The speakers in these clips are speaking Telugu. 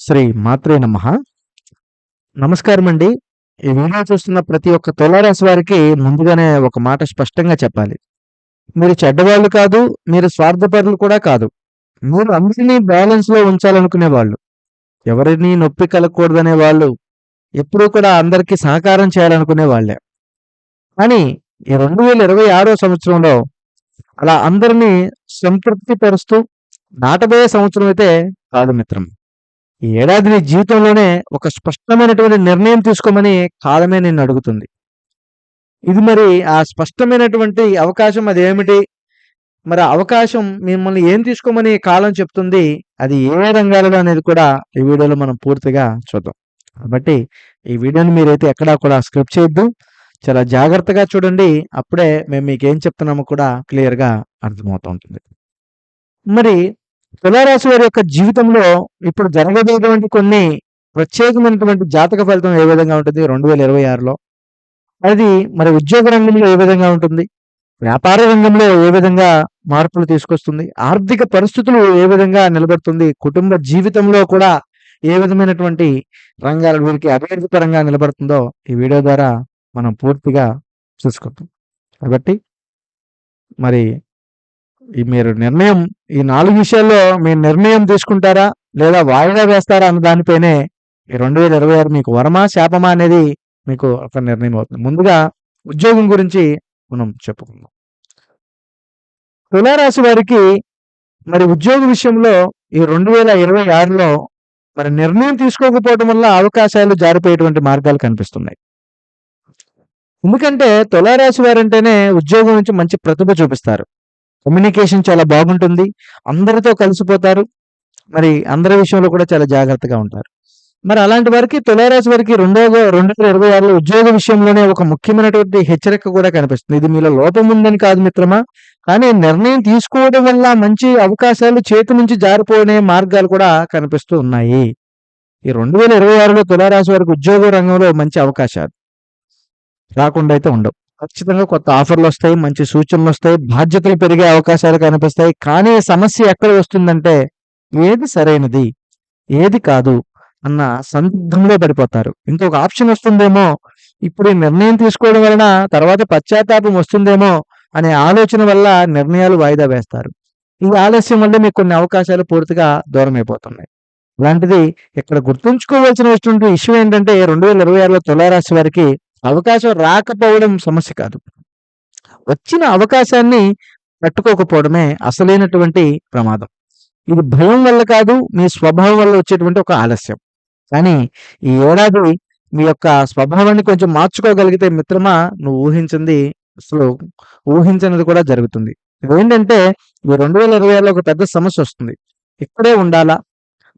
శ్రీ మాత్రే నమ. నమస్కారం అండి ఈ వీడియో చూస్తున్న ప్రతి ఒక్క తులారాశి వారికి ముందుగానే ఒక మాట స్పష్టంగా చెప్పాలి. మీరు చెడ్డవాళ్ళు కాదు మీరు స్వార్థపరులు కూడా కాదు. మీరు అందరినీ బ్యాలెన్స్లో ఉంచాలనుకునే వాళ్ళు. ఎవరిని నొప్పి కలగకూడదనే వాళ్ళు ఎప్పుడూ కూడా అందరికీ సహకారం చేయాలనుకునే వాళ్ళే. కానీ ఈ రెండు వేల ఇరవై ఆరో సంవత్సరంలో అలా అందరినీ సంతృప్తి పరుస్తూ దాటబోయే సంవత్సరం అయితే కాదు మిత్రం. ఈ ఏడాది నీ జీవితంలోనే ఒక స్పష్టమైనటువంటి నిర్ణయం తీసుకోమని కాలమే నిన్ను అడుగుతుంది. ఇది మరి ఆ స్పష్టమైనటువంటి అవకాశం అది ఏమిటి? మరి ఆ అవకాశం మిమ్మల్ని ఏం తీసుకోమని కాలం చెప్తుంది? అది ఏ రంగాలలో అనేది కూడా ఈ వీడియోలో మనం పూర్తిగా చూద్దాం. కాబట్టి ఈ వీడియోని మీరైతే ఎక్కడా కూడా స్క్రిప్ట్ చేయొద్దు. చాలా జాగ్రత్తగా చూడండి. అప్పుడే మేము మీకు ఏం చెప్తున్నామో కూడా క్లియర్గా అర్థమవుతూ ఉంటుంది. మరి తులారాశి వారి యొక్క జీవితంలో ఇప్పుడు జరగబోయేటువంటి కొన్ని ప్రత్యేకమైనటువంటి జాతక ఫలితం ఏ విధంగా ఉంటుంది? రెండు వేల ఇరవై ఆరులో. అది మరి ఉద్యోగ రంగంలో ఏ విధంగా ఉంటుంది? వ్యాపార రంగంలో ఏ విధంగా మార్పులు తీసుకొస్తుంది? ఆర్థిక పరిస్థితులు ఏ విధంగా నిలబడుతుంది? కుటుంబ జీవితంలో కూడా ఏ విధమైనటువంటి రంగాల వీరికి అభివృద్ధి పరంగా నిలబడుతుందో ఈ వీడియో ద్వారా మనం పూర్తిగా చూసుకుంటాం కాబట్టి మరి ఈ మీరు నిర్ణయం ఈ నాలుగు విషయాల్లో మీరు నిర్ణయం తీసుకుంటారా లేదా వాయిదా వేస్తారా అన్న దానిపైనే ఈ రెండు వేల ఇరవై ఆరు మీకు వరమా శాపమా అనేది మీకు ఒక నిర్ణయం అవుతుంది. ముందుగా ఉద్యోగం గురించి మనం చెప్పుకుందాం. తులారాశి వారికి మరి ఉద్యోగ విషయంలో ఈ రెండు వేల ఇరవై ఆరులో మరి నిర్ణయం తీసుకోకపోవడం వల్ల అవకాశాలు జారిపోయేటువంటి మార్గాలు కనిపిస్తున్నాయి. ఎందుకంటే తులారాశి వారంటేనే ఉద్యోగం నుంచి మంచి ప్రతిభ చూపిస్తారు. కమ్యూనికేషన్ చాలా బాగుంటుంది. అందరితో కలిసిపోతారు. మరి అందరి విషయంలో కూడా చాలా జాగ్రత్తగా ఉంటారు. మరి అలాంటి వారికి తులారాశి వారికి రెండో రెండు వేల ఇరవై ఆరులో ఉద్యోగ విషయంలోనే ఒక ముఖ్యమైనటువంటి హెచ్చరిక కూడా కనిపిస్తుంది. ఇది మీలో లోపం ఉందని కాదు మిత్రమా? కానీ నిర్ణయం తీసుకోవడం వల్ల మంచి అవకాశాలు చేతి నుంచి జారిపోయే మార్గాలు కూడా కనిపిస్తూ ఉన్నాయి. ఈ రెండు వేల ఇరవై ఆరులో తులారాశి వారికి ఉద్యోగ రంగంలో మంచి అవకాశాలు రాకుండా అయితే ఉండవు. ఖచ్చితంగా కొత్త ఆఫర్లు వస్తాయి మంచి సూచనలు వస్తాయి బాధ్యతలు పెరిగే అవకాశాలు కనిపిస్తాయి. కానీ సమస్య ఎక్కడ వస్తుందంటే ఏది సరైనది ఏది కాదు అన్న సందిగ్ధంలో పడిపోతారు. ఇంకొక ఆప్షన్ వస్తుందేమో ఇప్పుడు నిర్ణయం తీసుకోవడం వలన తర్వాత పశ్చాత్తాపం వస్తుందేమో అనే ఆలోచన వల్ల నిర్ణయాలు వాయిదా వేస్తారు. ఈ ఆలస్యం వల్ల మీకు కొన్ని అవకాశాలు పూర్తిగా దూరం అయిపోతున్నాయి ఇలాంటిది ఇక్కడ గుర్తుంచుకోవాల్సినటువంటి విషయం ఏంటంటే రెండు వేల ఇరవై ఆరులో తులారాశి వారికి అవకాశం రాకపోవడం సమస్య కాదు. వచ్చిన అవకాశాన్ని తట్టుకోకపోవడమే అసలైనటువంటి ప్రమాదం. ఇది భయం వల్ల కాదు మీ స్వభావం వల్ల వచ్చేటువంటి ఒక ఆలస్యం. కానీ ఈ ఏడాది మీ యొక్క స్వభావాన్ని కొంచెం మార్చుకోగలిగితే మిత్రమా నువ్వు ఊహించింది అసలు ఊహించినది కూడా జరుగుతుంది. ఏంటంటే ఈ రెండు వేల ఇరవై ఒక పెద్ద సమస్య వస్తుంది. ఇక్కడే ఉండాలా?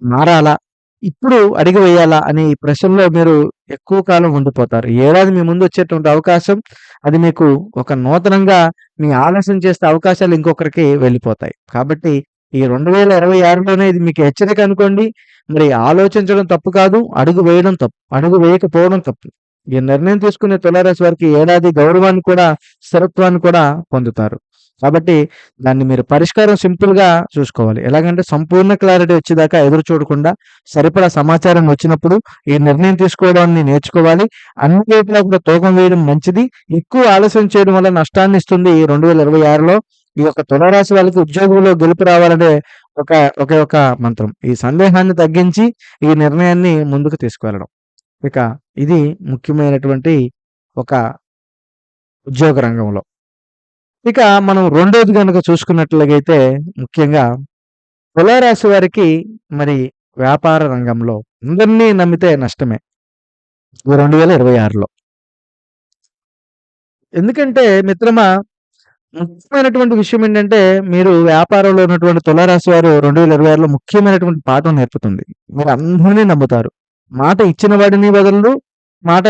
మారాలా? ఇప్పుడు అడిగి వేయాలా అనే ఈ ప్రశ్నలో మీరు ఎక్కువ కాలం ఉండిపోతారు. ఏడాది మీ ముందు వచ్చేటువంటి అవకాశం అది మీకు ఒక నూతనంగా మీ ఆలస్యం చేసే అవకాశాలు ఇంకొకరికి వెళ్ళిపోతాయి. కాబట్టి ఈ రెండు వేల ఇరవై ఆరులోనే ఇది మీకు హెచ్చరిక అనుకోండి. మరి ఆలోచించడం తప్పు కాదు అడుగు వేయడం తప్పు అడుగు వేయకపోవడం తప్పు. ఈ నిర్ణయం తీసుకునే తులారాశి వారికి ఏడాది గౌరవాన్ని కూడా స్థిరత్వాన్ని కూడా పొందుతారు. కాబట్టి దాన్ని మీరు పరిష్కారం సింపుల్గా చూసుకోవాలి. ఎలాగంటే సంపూర్ణ క్లారిటీ వచ్చేదాకా ఎదురు చూడకుండా సరిపడా సమాచారం వచ్చినప్పుడు ఈ నిర్ణయం తీసుకోవడాన్ని నేర్చుకోవాలి. అన్ని వైపులా కూడా తూకం వేయడం మంచిది. ఎక్కువ ఆలస్యం చేయడం వల్ల నష్టాన్ని ఇస్తుంది ఈ రెండు వేల ఇరవై ఆరులో. ఈ యొక్క తులరాశి వాళ్ళకి ఉద్యోగంలో గెలుపు రావాలంటే ఒక ఒకే ఒక మంత్రం. ఈ సందేహాన్ని తగ్గించి ఈ నిర్ణయాన్ని ముందుకు తీసుకువెళ్ళడం. ఇక ఇది ముఖ్యమైనటువంటి ఒక ఉద్యోగ రంగంలో. ఇక మనం రెండోది కనుక చూసుకున్నట్లయితే ముఖ్యంగా తులారాశి వారికి మరి వ్యాపార రంగంలో అందరినీ నమ్మితే నష్టమే. రెండు వేల ఇరవై ఆరులో. ఎందుకంటే మిత్రమా ముఖ్యమైనటువంటి విషయం ఏంటంటే మీరు వ్యాపారంలో ఉన్నటువంటి తులారాశి వారు రెండు వేల ఇరవై ఆరులో ముఖ్యమైనటువంటి పాఠం నేర్పుతుంది. మీరు అందరినీ నమ్ముతారు. మాట ఇచ్చిన వాడిని వదలరు మాట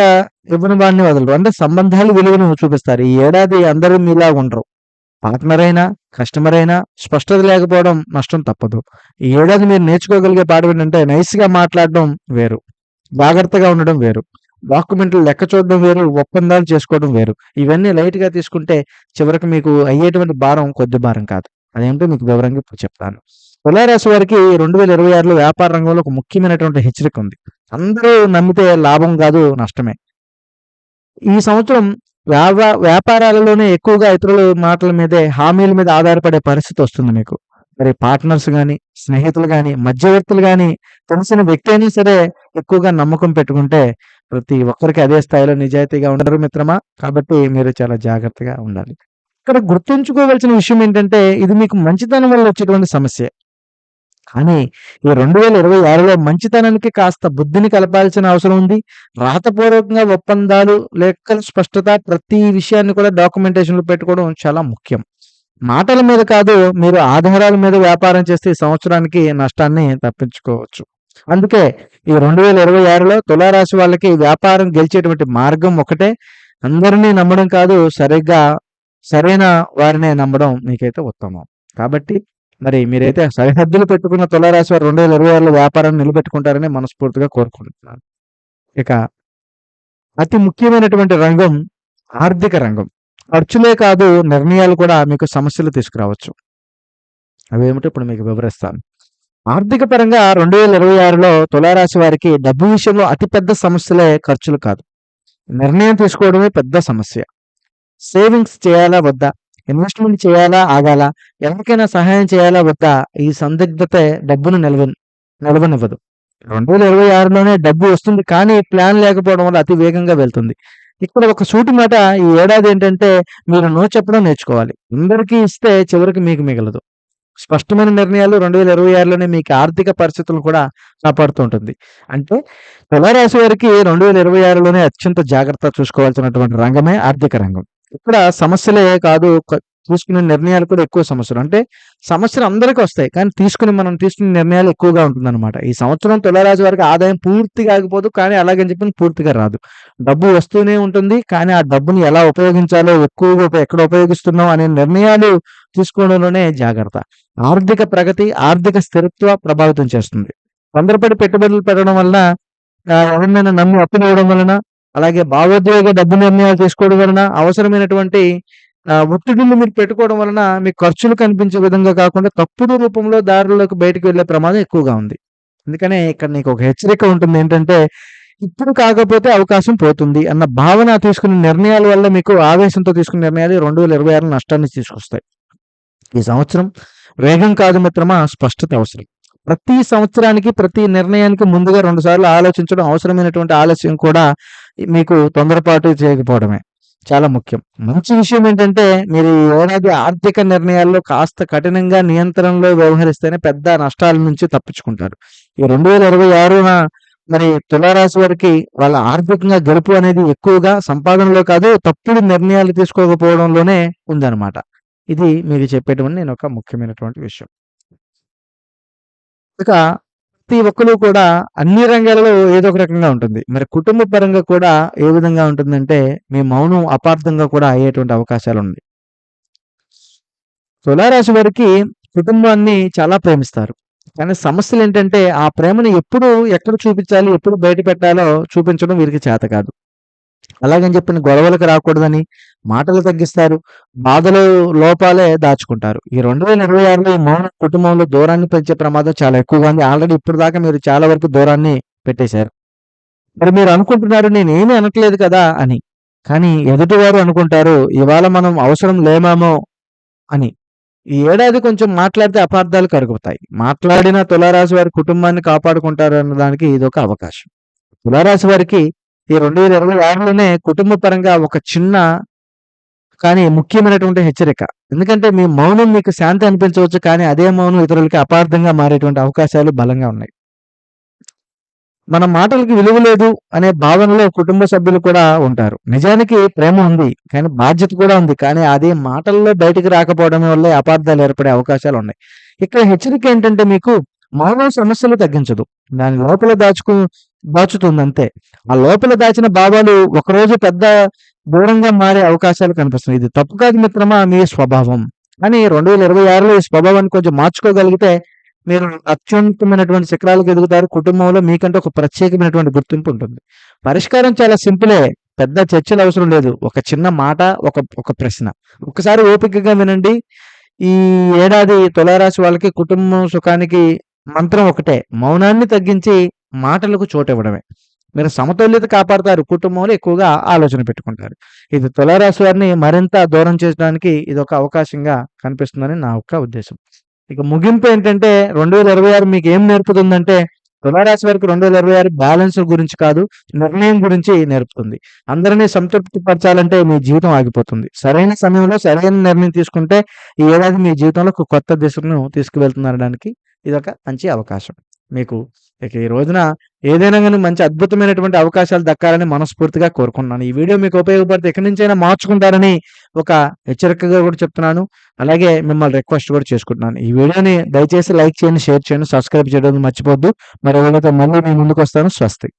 ఇవ్వని వాడిని వదలరు. అంటే సంబంధాలు విలువను చూపిస్తారు. ఈ ఏడాది అందరూ మీలా ఉండరు. పార్ట్నర్ అయినా కస్టమర్ అయినా స్పష్టత లేకపోవడం నష్టం తప్పదు. ఈ ఏడాది మీరు నేర్చుకోగలిగే పాఠం ఏంటంటే నైస్గా మాట్లాడడం వేరు. జాగ్రత్తగా ఉండడం వేరు. డాక్యుమెంట్లు లెక్క చూడడం వేరు. ఒప్పందాలు చేసుకోవడం వేరు. ఇవన్నీ లైట్గా తీసుకుంటే చివరికి మీకు అయ్యేటువంటి భారం కొద్ది భారం కాదు. అదేంటో మీకు వివరంగా ఇప్పుడు చెప్తాను. తులారాశి వారికి 2026లో వ్యాపార రంగంలో ఒక ముఖ్యమైనటువంటి హెచ్చరిక ఉంది. అందరూ నమ్మితే లాభం కాదు నష్టమే. ఈ సంవత్సరం వ్యాపార వ్యాపారాలలోనే ఎక్కువగా ఇతరుల మాటల మీదే, హామీల మీద ఆధారపడే పరిస్థితి వస్తుంది మీకు. మరి పార్ట్నర్స్ కానీ స్నేహితులు కానీ మధ్యవర్తులు కానీ తెలిసిన వ్యక్తి అయినా సరే ఎక్కువగా నమ్మకం పెట్టుకుంటే ప్రతి ఒక్కరికి అదే స్థాయిలో నిజాయితీగా ఉండరు మిత్రమా. కాబట్టి మీరు చాలా జాగ్రత్తగా ఉండాలి. ఇక్కడ గుర్తుంచుకోవాల్సిన విషయం ఏంటంటే ఇది మీకు మంచితనం వల్ల వచ్చేటువంటి సమస్య కానీ ఈ 2026లో మంచితనానికి కాస్త బుద్ధిని కలపాల్సిన అవసరం ఉంది. రాతపూర్వకంగా ఒప్పందాలు, లెక్కల స్పష్టత ప్రతి విషయాన్ని కూడా డాక్యుమెంటేషన్లు పెట్టుకోవడం చాలా ముఖ్యం. మాటల మీద కాదు, మీరు ఆధారాల మీద వ్యాపారం చేస్తే ఈ సంవత్సరానికి నష్టాన్ని తప్పించుకోవచ్చు. అందుకే ఈ 2026లో తులారాశి వాళ్ళకి వ్యాపారం గెలిచేటువంటి మార్గం ఒకటే. అందరిని నమ్మడం కాదు, సరిగ్గా సరైన వారినే నమ్మడం మీకైతే ఉత్తమం. కాబట్టి మరి మీరైతే సరిహద్దులు పెట్టుకున్న తులారాశి వారు 2026లో వ్యాపారాన్ని నిలబెట్టుకుంటారని మనస్ఫూర్తిగా కోరుకుంటున్నాను. ఇక అతి ముఖ్యమైనటువంటి రంగం ఆర్థిక రంగం. ఖర్చులే కాదు, నిర్ణయాలు కూడా మీకు సమస్యలు తీసుకురావచ్చు. అవేమిటో ఇప్పుడు మీకు వివరిస్తాను. ఆర్థిక పరంగా 2026లో తులారాశి వారికి డబ్బు విషయంలో అతిపెద్ద సమస్యలే ఖర్చులు కాదు. నిర్ణయం తీసుకోవడమే పెద్ద సమస్య. సేవింగ్స్ చేయాలా వద్దా? ఇన్వెస్ట్‌మెంట్ చేయాలా? ఆగాలా? ఎవరికైనా సహాయం చేయాలా వద్దా? ఈ సందిగ్ధత డబ్బును నిలవ నిలవనివ్వదు. 2026లోనే డబ్బు వస్తుంది కానీ ప్లాన్ లేకపోవడం వల్ల అతి వేగంగా వెళ్తుంది. ఇక్కడ ఒక సూటి మాట ఈ ఏడాది ఏంటంటే మీరు నో చెప్పడం నేర్చుకోవాలి. అందరికీ ఇస్తే చివరికి మీకు మిగలదు. స్పష్టమైన నిర్ణయాలు 2026లోనే మీకు ఆర్థిక పరిస్థితులు కూడా కాపాడుతూ ఉంటుంది. అంటే తులారాశి వారికి 2026లోనే అత్యంత జాగ్రత్త చూసుకోవాల్సినటువంటి రంగమే ఆర్థిక రంగం. ఇక్కడ సమస్యలే కాదు తీసుకునే నిర్ణయాలు కూడా ఎక్కువ సమస్యలు. అంటే సమస్యలు అందరికీ వస్తాయి. కానీ తీసుకుని మనం తీసుకునే నిర్ణయాలు ఎక్కువగా ఉంటుందన్నమాట. ఈ సంవత్సరం తులారాశి వారికి ఆదాయం పూర్తిగా ఆగిపోదు. కానీ అలాగని చెప్పి పూర్తిగా రాదు. డబ్బు వస్తూనే ఉంటుంది. కానీ ఆ డబ్బుని ఎలా ఉపయోగించాలో, ఎక్కువగా ఎక్కడ ఉపయోగిస్తున్నాం అనే నిర్ణయాలు తీసుకోవడంలోనే జాగ్రత్త. ఆర్థిక ప్రగతి, ఆర్థిక స్థిరత్వ ప్రభావితం చేస్తుంది. తొందరపడి పెట్టుబడులు పెట్టడం వలన ఎవరినైనా నమ్మి అప్పులివ్వడం వలన, అలాగే భావోద్వేగ డబ్బు నిర్ణయాలు తీసుకోవడం వలన, అవసరమైనటువంటి ఒత్తిడిని ఒత్తిడులు మీరు పెట్టుకోవడం వలన మీ ఖర్చులు కనిపించే విధంగా కాకుండా తప్పుడు రూపంలో దారుల్లోకి బయటకు వెళ్ళే ప్రమాదం ఎక్కువగా ఉంది. అందుకనే ఇక్కడ నీకు ఒక హెచ్చరిక ఉంటుంది ఏంటంటే, ఇప్పుడు కాకపోతే అవకాశం పోతుంది అన్న భావన తీసుకునే నిర్ణయాల వల్ల మీకు ఆవేశంతో తీసుకునే నిర్ణయాలు 2026లో నష్టాన్ని తీసుకొస్తాయి. ఈ సంవత్సరం వేగం కాదు మిత్రమా స్పష్టత అవసరం. ప్రతి సంవత్సరానికి, ప్రతి నిర్ణయానికి ముందుగా 2 సార్లు ఆలోచించడం అవసరమైనటువంటి ఆలస్యం కూడా మీకు తొందరపాటు చేయకపోవడమే చాలా ముఖ్యం. మంచి విషయం ఏంటంటే మీరు ఈ ఏడాది ఆర్థిక నిర్ణయాల్లో కాస్త కఠినంగా నియంత్రణలో వ్యవహరిస్తేనే పెద్ద నష్టాల నుంచి తప్పించుకుంటారు. ఈ 2026న మరి తులారాశి వారికి వాళ్ళ ఆర్థికంగా గెలుపు అనేది ఎక్కువగా సంపాదనలో కాదు, తప్పుడు నిర్ణయాలు తీసుకోకపోవడంలోనే ఉందన్నమాట. ఇది మీకు చెప్పేటువంటి నేను ఒక ముఖ్యమైనటువంటి విషయం. ఇక ప్రతి ఒక్కరు కూడా అన్ని రంగాలలో ఏదో ఒక రకంగా ఉంటుంది. మరి కుటుంబ పరంగా కూడా ఏ విధంగా ఉంటుందంటే, మీ మౌనం అపార్థంగా కూడా అయ్యేటువంటి అవకాశాలు ఉన్నాయి తులారాశి వారికి కుటుంబాన్ని చాలా ప్రేమిస్తారు. కానీ సమస్యలు ఏంటంటే ఆ ప్రేమను ఎప్పుడు ఎక్కడ చూపించాలి, ఎప్పుడు బయట పెట్టాలో చూపించడం వీరికి చేత కాదు. అలాగని చెప్పిన గొడవలకు రాకూడదని మాటలు తగ్గిస్తారు. బాధలు, లోపాలే దాచుకుంటారు. ఈ 2026లో ఈ మౌనం కుటుంబంలో దూరాన్ని పెంచే ప్రమాదం చాలా ఎక్కువగా ఉంది. ఆల్రెడీ ఇప్పటిదాకా మీరు చాలా వరకు దూరాన్ని పెట్టేశారు. మరి మీరు అనుకుంటున్నారు నేనేమి అనట్లేదు కదా అని. కానీ ఎదుటివారు అనుకుంటారు ఇవాళ మనం అవసరం లేమేమో అని. ఈ ఏడాది కొంచెం మాట్లాడితే అపార్థాలు కరుగుతాయి. మాట్లాడిన తులారాశి వారి కుటుంబాన్ని కాపాడుకుంటారు అన్నదానికి ఒక అవకాశం. తులారాశి వారికి ఈ 2026లోనే కుటుంబ పరంగా ఒక చిన్న కానీ ముఖ్యమైనటువంటి హెచ్చరిక. ఎందుకంటే మీ మౌనం మీకు శాంతి అనిపించవచ్చు. కానీ అదే మౌనం ఇతరులకి అపార్థంగా మారేటువంటి అవకాశాలు బలంగా ఉన్నాయి. మన మాటలకి విలువ లేదు అనే భావనలో కుటుంబ సభ్యులు కూడా ఉంటారు. నిజానికి ప్రేమ ఉంది. కానీ బాధ్యత కూడా ఉంది. కానీ అది మాటల్లో బయటికి రాకపోవడం వల్ల అపార్థాలు ఏర్పడే అవకాశాలు ఉన్నాయి ఇక్కడ హెచ్చరిక ఏంటంటే మీకు మౌనం సమస్యలు తగ్గించదు. దాని లోపల దాచుకు దాచుతుంది అంతే ఆ లోపల దాచిన భావాలు ఒకరోజు పెద్ద దూరంగా మారే అవకాశాలు కనిపిస్తున్నాయి. ఇది తప్పు కాదు మిత్రమా మీ స్వభావం. కానీ 2026లో ఈ స్వభావాన్ని కొంచెం మార్చుకోగలిగితే మీరు అత్యున్నతమైనటువంటి శిఖరాలకు ఎదుగుతారు. కుటుంబంలో మీకంటే ఒక ప్రత్యేకమైనటువంటి గుర్తింపు ఉంటుంది. పరిష్కారం చాలా సింపులే. పెద్ద చర్చలు అవసరం లేదు. ఒక చిన్న మాట, ఒక ఒక ప్రశ్న. ఒకసారి ఓపికగా వినండి. ఈ ఏడాది తులారాశి వాళ్ళకి కుటుంబం సుఖానికి మంత్రం ఒకటే. మౌనాన్ని తగ్గించి మాటలకు చోటివ్వడమే. మీరు సమతుల్యత కాపాడతారు. కుటుంబంలో ఎక్కువగా ఆలోచన పెట్టుకుంటారు. ఇది తులారాశి వారిని మరింత దూరం చేయడానికి ఒక అవకాశంగా కనిపిస్తుందని నా యొక్క ఉద్దేశం. ఇక ముగింపు ఏంటంటే రెండు వేల ఇరవై ఆరు మీకు ఏం నేర్పుతుందంటే తులారాశి వారికి 2026 బ్యాలెన్స్ గురించి కాదు, నిర్ణయం గురించి నేర్పుతుంది. అందరిని సంతృప్తి పరచాలంటే మీ జీవితం ఆగిపోతుంది. సరైన సమయంలో సరైన నిర్ణయం తీసుకుంటే ఈ ఏడాది మీ జీవితంలో ఒక కొత్త దిశను తీసుకువెళ్తుందనడానికి ఒక మంచి అవకాశం. మీకు ఇక ఈ రోజున ఏదైనా కానీ మంచి అద్భుతమైనటువంటి అవకాశాలు దక్కాలని మనస్ఫూర్తిగా కోరుకుంటున్నాను. ఈ వీడియో మీకు ఉపయోగపడితే ఎక్కడి నుంచైనా మార్చుకుంటారని ఒక హెచ్చరికగా కూడా చెప్తున్నాను. అలాగే మిమ్మల్ని రిక్వెస్ట్ కూడా చేసుకుంటున్నాను. ఈ వీడియోని దయచేసి లైక్ చేయండి, షేర్ చేయండి, సబ్స్క్రైబ్ చేయడం మర్చిపోద్దు మరి ఎవరైతే మళ్ళీ ముందుకు వస్తాను స్వస్తి.